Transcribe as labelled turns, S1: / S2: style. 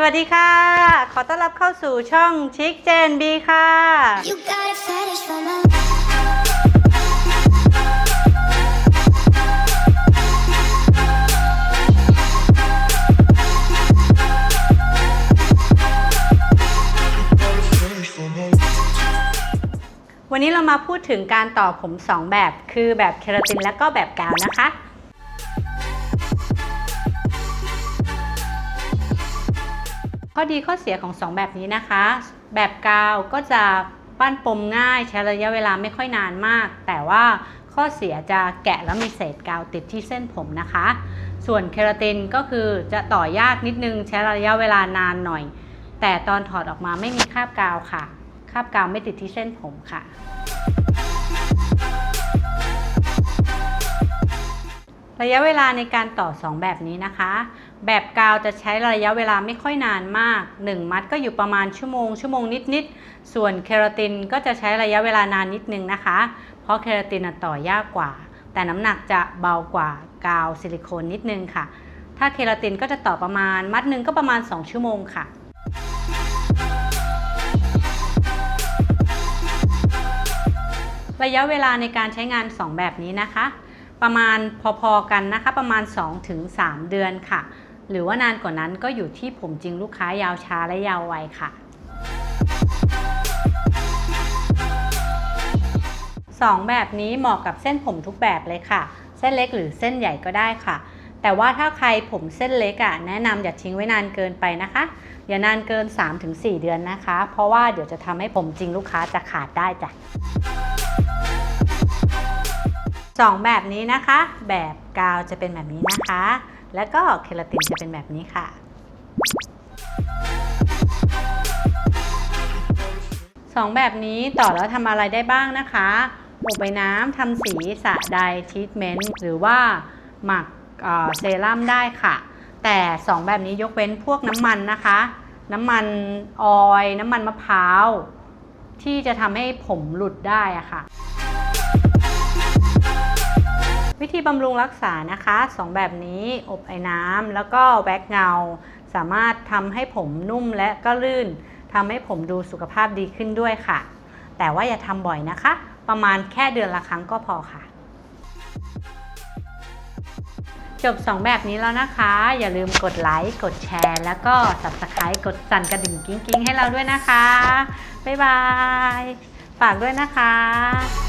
S1: สวัสดีค่ะ ขอต้อนรับเข้าสู่ช่องชิคเจนบีค่ะ
S2: You got a fetish for my
S1: วันนี้เรามาพูดถึงการต่อผม 2 แบบ คือแบบเคราตินและก็แบบกาวนะคะ ข้อดีข้อเสียของ 2 แบบนี้นะคะ แบบกาวก็จะปั้นปมง่ายใช้ระยะเวลาไม่ค่อยนานมาก แต่ว่าข้อเสียจะแกะแล้วมีเศษกาวติดที่เส้นผมนะคะ ส่วนเคราตินก็คือจะต่อยากนิดนึงใช้ระยะเวลานานหน่อย แต่ตอนถอดออกมาไม่มีคราบกาวค่ะ คราบกาวไม่ติดที่เส้นผมค่ะ ระยะเวลาในการต่อ 2 แบบนี้นะคะ แบบกาวจะใช้ระยะเวลาไม่ค่อยนานมาก 1 มัดก็อยู่ประมาณชั่วโมง ชั่วโมงนิดๆ ส่วนเคราตินก็จะใช้ระยะเวลานานนิดนึงนะคะ เพราะเคราตินต่อยากกว่า แต่น้ำหนักจะเบากว่ากาวซิลิโคนนิดนึงค่ะ ถ้าเคราตินก็จะต่อประมาณมัดหนึ่งก็ประมาณ 2 ชั่วโมงค่ะระยะเวลาในการใช้งาน 2 แบบนี้นะคะ ประมาณพอๆกันนะคะ ประมาณ 2-3 เดือนค่ะ หรือว่านานกว่านั้นก็อยู่ที่ผมจริงลูกค้ายาวช้าและยาวไวค่ะ 2 แบบนี้เหมาะกับเส้นผมทุกแบบเลยค่ะ เส้นเล็กหรือเส้นใหญ่ก็ได้ค่ะ แต่ว่าถ้าใครผมเส้นเล็กอะแนะนำอย่าทิ้งไว้นานเกินไปนะคะ อย่านานเกิน 3-4 เดือนนะคะ เพราะว่าเดี๋ยวจะทำให้ผมจริงลูกค้าจะขาดได้จ้ะสองแบบนี้นะคะ แบบกาวจะเป็นแบบนี้นะคะ แล้วก็เคราตินจะเป็นแบบนี้ค่ะสองแบบนี้ต่อแล้วทำอะไรได้บ้างนะคะอบใบน้ำทำสีสระใดทีทเมนต์หรือว่าหมักเเซรั่มได้ค่ะ แต่ 2 แบบนี้ยกเว้นพวกน้ำมันนะคะ น้ำมันออยล์น้ำมันมะพร้าว ที่จะทำให้ผมหลุดได้อะค่ะ บำรุงรักษานะคะ 2 แบบนี้อบไอ้น้ำแล้วก็แว็กเงา สามารถทำให้ผมนุ่มและก็ลื่นทำให้ผมดูสุขภาพดีขึ้นด้วยค่ะ แต่ว่าอย่าทำบ่อยนะคะ ประมาณแค่เดือนละครั้งก็พอค่ะ จบ 2 แบบนี้แล้วนะคะ อย่าลืมกดไลค์กดแชร์ แล้วก็ subscribe กดสั่นกระดิ่งกิ้งๆ ให้เราด้วยนะคะ บ๊ายบาย ฝากด้วยนะคะ